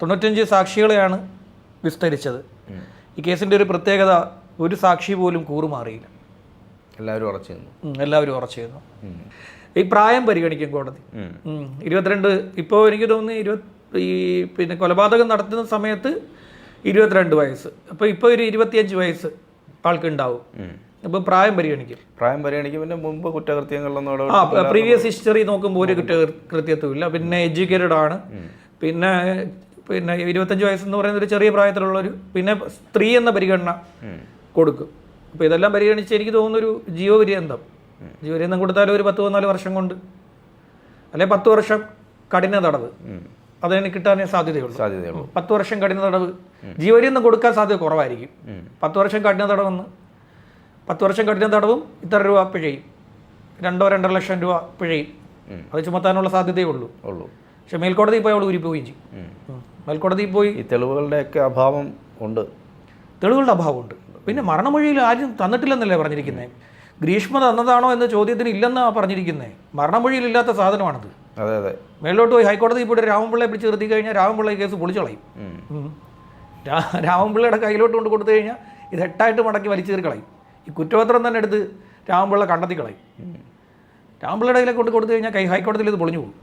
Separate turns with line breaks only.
തൊണ്ണൂറ്റഞ്ച് സാക്ഷികളെയാണ് വിസ്തരിച്ചത്. ഈ കേസിന്റെ ഒരു പ്രത്യേകത ഒരു സാക്ഷി പോലും കൂറുമാറിയില്ല.
എല്ലാവരും ഉറച്ചു നിന്നു
എല്ലാവരും ഉറച്ചു ചെയ്യുന്നു ഈ പ്രായം പരിഗണിക്കും കോടതി. ഇരുപത്തിരണ്ട് ഇപ്പോൾ എനിക്ക് തോന്നുന്നു ഇരുപത് ഈ പിന്നെ കൊലപാതകം നടത്തുന്ന സമയത്ത് ഇരുപത്തിരണ്ട് വയസ്സ്. അപ്പോൾ ഇപ്പോൾ ഒരു ഇരുപത്തിയഞ്ച് വയസ്സ് ആൾക്ക് ഉണ്ടാവും അപ്പോൾ പ്രായം പരിഗണിക്കും.
പ്രായം പരിഗണിക്കും പിന്നെ മുമ്പ് കുറ്റകൃത്യങ്ങളിലൊന്നും
ആ പ്രീവിയസ് ഹിസ്റ്ററി നോക്കുമ്പോൾ ഒരു കുറ്റകൃത്യത്വമില്ല പിന്നെ എഡ്യൂക്കേറ്റഡ് ആണ്. പിന്നെ പിന്നെ ഇരുപത്തഞ്ച് വയസ്സെന്ന് പറയുന്ന ഒരു ചെറിയ പ്രായത്തിലുള്ളൊരു പിന്നെ സ്ത്രീ എന്ന പരിഗണന കൊടുക്കും. അപ്പോൾ ഇതെല്ലാം പരിഗണിച്ച് എനിക്ക് തോന്നുന്നൊരു ജീവപര്യന്തം ജീവപര്യന്തം കൊടുത്താലും ഒരു പത്ത് പതിനാല് വർഷം കൊണ്ട് അല്ലെ പത്ത് വർഷം കഠിന തടവ് അതിന് കിട്ടാനേ സാധ്യതയുള്ളൂ.
സാധ്യതയുള്ളൂ.
പത്ത് വർഷം കഠിന തടവ് ജീവപര്യന്തം കൊടുക്കാൻ സാധ്യത കുറവായിരിക്കും. പത്ത് വർഷം കഠിന തടവെന്ന്. പത്ത് വർഷം കഠിന തടവും ഇത്ര രൂപ പിഴയും. രണ്ടോ രണ്ടര ലക്ഷം രൂപ പിഴയും. അത് ചുമത്താനുള്ള സാധ്യതയേ ഉള്ളൂ.
ഉള്ളൂ.
പക്ഷെ മേൽക്കോടതി ഇപ്പോൾ അവൾ ഊരിപ്പോവുകയും ചെയ്യും. മേൽക്കോടതിയിൽ പോയി.
ഈ തെളിവുകളുടെയൊക്കെ അഭാവം ഉണ്ട്.
തെളിവുകളുടെ അഭാവമുണ്ട്. പിന്നെ മരണമൊഴിയിൽ ആരും തന്നിട്ടില്ലെന്നല്ലേ പറഞ്ഞിരിക്കുന്നത് ഗ്രീഷ്മ തന്നതാണോ എന്ന ചോദ്യത്തിന് ഇല്ലെന്നാണ് പറഞ്ഞിരിക്കുന്നത് മരണമൊഴിയിൽ ഇല്ലാത്ത സാധനമാണത്.
അതെ അതെ.
മേലോട്ട് പോയി ഹൈക്കോടതിയിൽ പോയിട്ട് രാമൻപിള്ളയെ പിടിച്ച് നിർത്തി കഴിഞ്ഞാൽ രാമൻപിള്ളയെ കേസ് പൊളിച്ചളയും രാമൻപിള്ളയുടെ കയ്യിലോട്ട് കൊണ്ട് കൊടുത്തു കഴിഞ്ഞാൽ ഇത് എട്ടായിട്ട് മടക്കി വലിച്ചു കളയും. ഈ കുറ്റപത്രം തന്നെ എടുത്ത് രാമൻപിള്ള കണ്ടെത്തി കളയും. രാമൻപിള്ളയുടെ കയ്യിലേക്ക് കൊണ്ട് കൊടുത്തു കഴിഞ്ഞാൽ കൈ ഹൈക്കോടതിയിൽ ഇത് പൊളിഞ്ഞു പോകും.